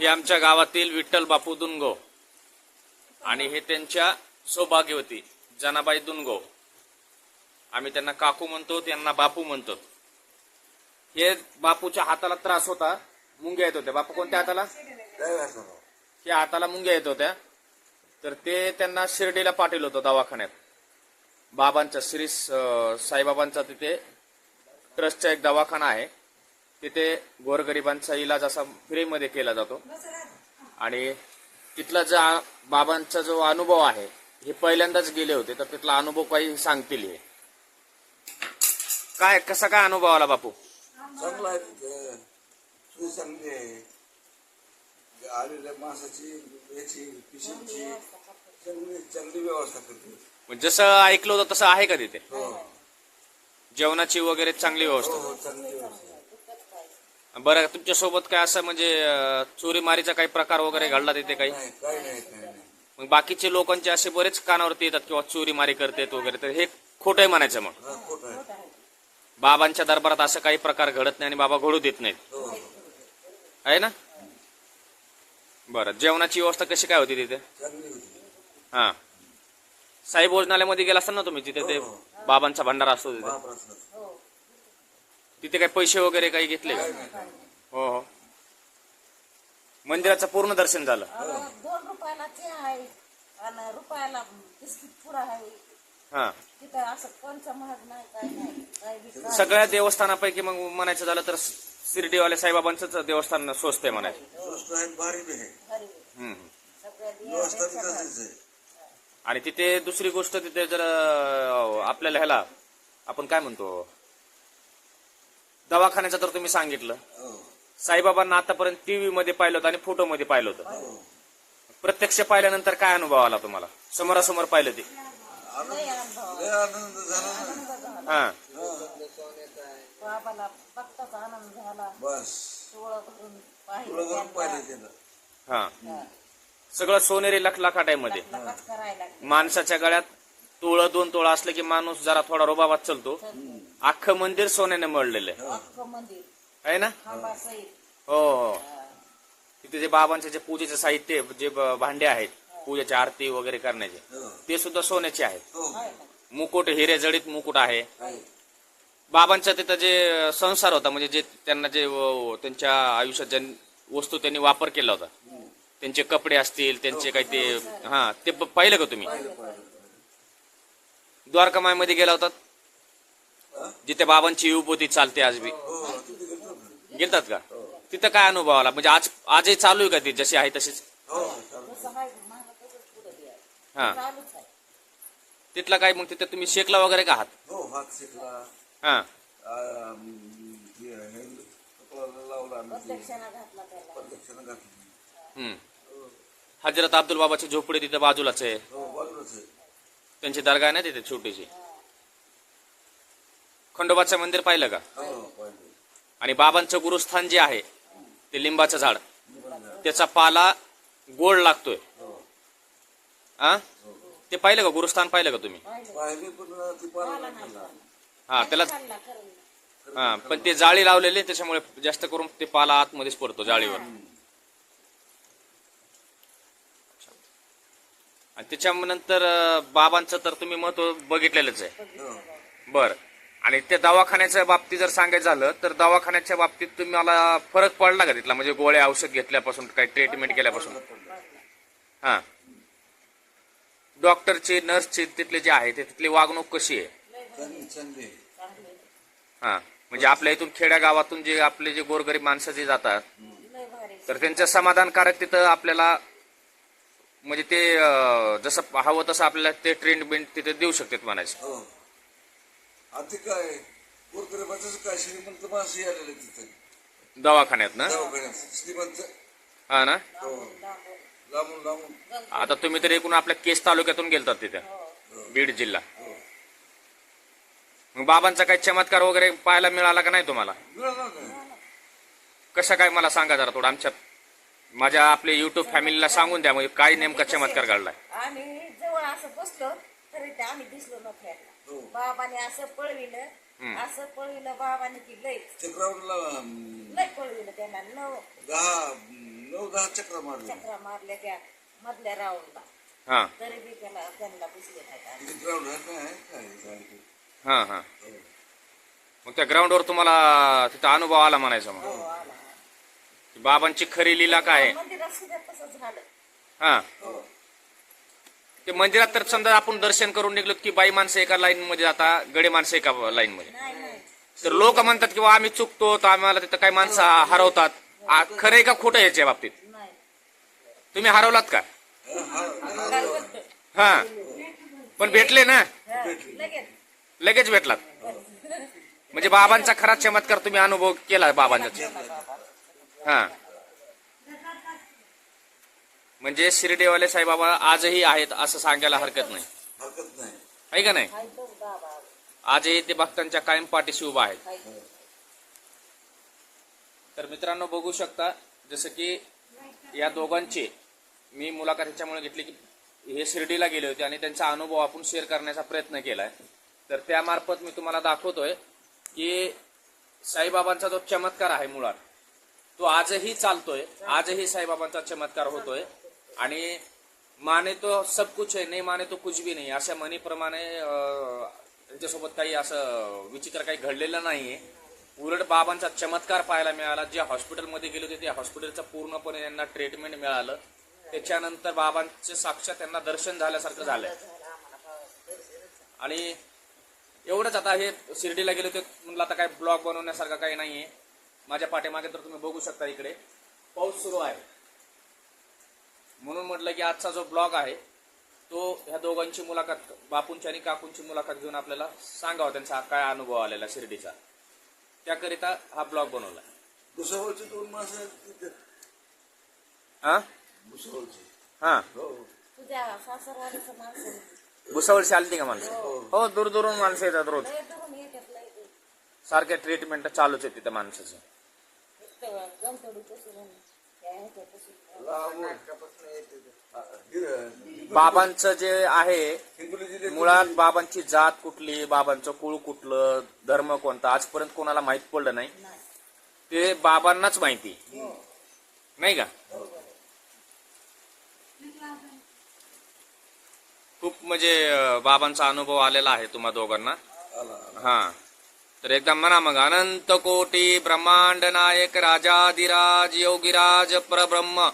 हे आमच्या गावातील विठ्ठल बापू दुनगो आणि हे त्यांच्या सौभाग्यवती जनाबाई दुनगो. आम्ही त्यांना काकू म्हणतो त्यांना बापू म्हणतो. हे बापूच्या हाताला त्रास होता मुंग्या येत होत्या. बापू कोणत्या हाताला? या हाताला मुंग्या येत होत्या. तर ते त्यांना शिर्डीला पाठवलं होतं दवाखान्यात. बाबांचा श्री साईबाबांचा तिथे ट्रस्टचा एक दवाखाना आहे. तिथे गोरगरिबांचा इलाज असा फ्रीमध्ये केला जातो. आणि तिथला जो बाबांचा जो अनुभव आहे हे पहिल्यांदाच गेले होते तर तिथला अनुभव काही सांगतील हे. काय कसा काय अनुभव आला बापू? चांगला आहे तिथे. सोय चांगली आहे आलेल्या माणसाची याची पिशवीची चांगली चांगली व्यवस्था करते. म्हणजे जसं ऐकलं होतं तसं आहे का तिथे? हो. जेवणाची वगैरे चांगली हो व्यवस्था हो चांगली व्यवस्था. बरं तुमच्यासोबत काय असं म्हणजे चोरीमारीचा काही प्रकार वगैरे घडला तिथे काही? नाही काही नाही काही नाही. मग बाकीचे लोकांचे असे बरेच कानावरती येतात किंवा चोरीमारी करतात वगैरे तर हे खोटं आहे म्हणायचं मग? हा खोटं आहे. बाबांच्या दरबारात असं काही प्रकार घडत नाही आणि बाबा घडू देत नाहीत. हो आहे ना? बरं जेवणाची व्यवस्था कशी काय होती तिथे? चांगली होती. हा. साई भोजनालयामध्ये गेला असता ना तुम्ही तिथे ते बाबांचा भंडारा असतो तिथे? महाप्रसाद तिथे काही पैसे वगैरे काही घेतले का? हो हो. मंदिराचं पूर्ण दर्शन झालं. दोन रुपयाला चहा आहे आणि रुपयाला बिस्किट पुडा आहे. हा. तिथं असं कोणचं महाग नाही काय नाही काय बी काय. सगळ्या देवस्थानापैकी मग म्हणायचं झालं तर शिर्डीवाल्या साईबाबांचंच देवस्थान स्वस्त आहे म्हणायचं. घरी हम्म. सगळ्या आणि तिथे दुसरी गोष्ट तिथे जर अं, आपल्याला ह्याला आपण काय म्हणतो? दवाखान्याचं तर तुम्ही सांगितलं. हो. साईबाबांना आतापर्यंत टीव्ही मध्ये पाहिलं होतं आणि फोटो मध्ये पाहिलं होतं. प्रत्यक्ष पाहिल्यानंतर काय अनुभव आला तुम्हाला? समोरासमोर पाहिलं ते. हा. त्याला हा. सगळं सोनेरी करायला लागले. माणसाच्या गळ्यात तोळं दोन तोळं असलं की माणूस जरा थोडा रोबाबात चालतो. अख्खं मंदिर सोन्याने मळलेलं आहे. ना? हो हो. तिथे जे बाबांचे जे पूजेचे साहित्य जे भांडे आहेत पूजेची आरती वगैरे करण्याचे हो. ते सुद्धा सोन्याचे आहेत. हो. मुकुट हिरे जडित मुकुट आहे. बाबांचा तिथं जे संसार होता म्हणजे जे त्यांना जे त्यांच्या आयुष्यात ज्या वस्तू त्यांनी वापर केला होता त्यांचे कपडे असतील त्यांचे काही ते हा. ते पाहिलं का तुम्ही? द्वारकामाईमध्ये गेला होतात हा? जिथे बाबांची विभूती चालते आज बी. हो गेलतात का? तिथं काय अनुभव आला? म्हणजे आज आजही चालू आहे का ती? जशी आहे तशीच? हो. हा तिथला काय? मग तिथे तुम्ही शेकला वगैरे का आहात? हो हात शिकला. हा. हम्म. हजरत अब्दुल बाबाची झोपडी तिथे बाजूलाच आहे. हो बाजूलाच आहे. त्यांची दर्गा आहे ना तिथे छोटीशी? खंडोबाचं मंदिर पाहिलं का? हो आणि बाबांचं गुरुस्थान जे आहे ते लिंबाचं झाड. त्याचा पाला गोड लागतोय. आ? ते पाहिलं का? गुरुस्थान पाहिलं का तुम्ही. हा त्याला हा पण ते जाळी लावलेली त्याच्यामुळे जास्त करून ते पाला आतमध्येच पडतो जाळीवर. आणि त्याच्यानंतर बाबांचं तर तुम्ही महत्त्व बघितलेलंच आहे. हो. बर. आणि त्या दवाखान्याच्या बाबतीत जर सांगायचं झालं तर दवाखान्याच्या बाबतीत तुम्हाला फरक पडला का तिथला? म्हणजे गोळ्या औषध घेतल्यापासून काही ट्रीटमेंट केल्यापासून? हा. डॉक्टरचे नर्सचे तिथले जे आहे ते तिथली वागणूक कशी आहे? हा. म्हणजे आपल्या इथून खेड्या गावातून जे आपले जे गोरगरीब माणसं जे जातात तर त्यांचं समाधानकारक तिथं आपल्याला म्हणजे ते जसं हवं तसं आपल्याला ते ट्रीटमेंट तिथे देऊ शकतात म्हणायचं. हो. आता काय गोरगरिबाचं काय श्रीमंत माणसं आलेले तिथे. दवाखान्यात ना? दवाखान्यात श्रीमंत. हा ना? हो. लांबून लांबून. आता तुम्ही तर एकूण आपल्या केस तालुक्यातून गेलतात तिथे बीड जिल्हा. मग बाबांचा काही चमत्कार वगैरे पाहायला मिळाला का नाही तुम्हाला? मिळाला नाही. कशा काय मला सांगा जरा थोडं. आमच्या माझ्या आपल्या युट्यूब फॅमिलीला सांगून द्या म्हणजे काय नेमका चमत्कार घडलाय? आम्ही जवळ असं बसलो. तरी ते आम्ही दिसलो नव्हत्याला हो. बाबाने असं पळविलं असं पळविलं बाबाने की लय लय पळविलं त्यांना. नऊ दहा नऊ दहा चक्र मारले. चक्रा मारल्या त्या मधल्या राऊंडला. हा. तरी बी त्याला त्यांना नाही आहे काय काय हा हा. मग त्या ग्राउंडवर तुम्हाला तिथं अनुभव आला म्हणायचा मग? हो आला. की बाबांची खरी लीला काय आहे? मंदिरात सुद्धा तसंच झालं. हा. हो. ते मंदिरात तर समजा आपण दर्शन करून निघलो की बाई माणसं एका लाईन मध्ये जाता गडे माणसं एका लाईन मध्ये. तर लोक म्हणतात की आम्ही चुकतो तर आम्हाला तिथं काही माणसं हरवतात. खरं का खोटं याच्या बाबतीत? तुम्ही हरवलात का? हा. पण भेटले ना? लगेच भेटलात. म्हणजे बाबांचा खरा चमत्कार तुम्ही अनुभव केला बाबांचा. हा. म्हणजे शिर्डेवाले साईबाबा आजही आहेत असं सांगायला हरकत नाही. हरकत नाही. आहे का नाही? आजही ते भक्तांच्या कायम पाठीशी उभा आहेत. तर मित्रांनो बघू शकता जसं की या दोघांची मी मुलाखत ह्याच्यामुळे घेतली की हे शिर्डीला गेले होते आणि त्यांचा अनुभव आपण शेअर करण्याचा प्रयत्न केलाय. तर त्यामार्फत मी तुम्हाला दाखवतोय की साईबाबांचा जो चमत्कार आहे मुळात तो आजही चालतोय. आजही साईबाबांचा चमत्कार होतोय. आणि माने तो सब कुछ आहे नाही माने तो कुछ भी नाही. अशा म्हणीप्रमाणे त्यांच्यासोबत काही असं विचित्र काही घडलेलं नाही आहे उलट बाबांचा चमत्कार पाहायला मिळाला. जे हॉस्पिटलमध्ये गेले होते ते हॉस्पिटलचं पूर्णपणे त्यांना ट्रीटमेंट मिळालं. त्याच्यानंतर बाबांचे साक्षात त्यांना दर्शन झाल्यासारखं झालं आणि एवढंच आता हे शिर्डीला गेले होते म्हणलं आता काय ब्लॉग बनवण्यासारखं काही नाही आहे माझ्या पाठीमागे तर तुम्ही बघू शकता इकडे. पाऊस सुरू आहे. म्हणून म्हटलं की आजचा जो ब्लॉग आहे तो ह्या दोघांची मुलाखत बापूंची आणि काकूंची मुलाखत घेऊन आपल्याला सांगावा त्यांचा काय अनुभव आलेला शिर्डीचा. त्याकरिता हा ब्लॉग बनवला. भुसावळचे दोन माणसं आहेत तिथे. हा? भुसावळचे. हा. हो. तुझ्या सासरवाडीचं माणसं भुसावळशी आलती का माणसं? हो. दूर दूरून माणसं येतात रोज. लय धरून येतात लय दूर. सारख्या ट्रीटमेंट चालूच आहे तिथं माणसाचं. हा, हि- बाबांचं जे आहे मुळात बाबांची जात कुठली बाबांचं कुळ कुठलं धर्म कोणता आजपर्यंत कोणाला माहीत पडलं नाही. ते बाबांनाच माहिती. नाही का? खूप म्हणजे बाबांचा अनुभव आलेला आहे तुम्हा दोघांना. हा. तर एकदा म्हणा मग अनंत कोटी ब्रह्मांड नायक राजाधिराज योगीराज परब्रह्म।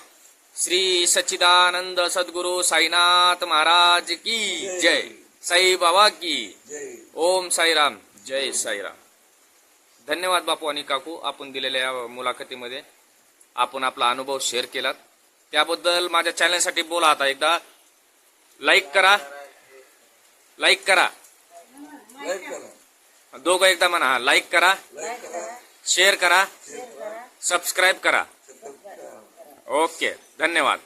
श्री सच्चिदानंद सद्गुरु साईनाथ महाराज की जय। साई बाबा की। जय। ओम साईराम। जय साईराम। धन्यवाद बापू आणि काकू आपण दिलेल्या या मुलाखतीमध्ये. आपण आपला अनुभव शेअर केलात. त्याबद्दल माझ्या चॅनलसाठी बोला आता एकदा. लाईक करा. लाईक करा. लाईक करा. दोघं एकदा म्हणा हा. लाईक करा शेअर करा. सबस्क्राईब करा ओके धन्यवाद.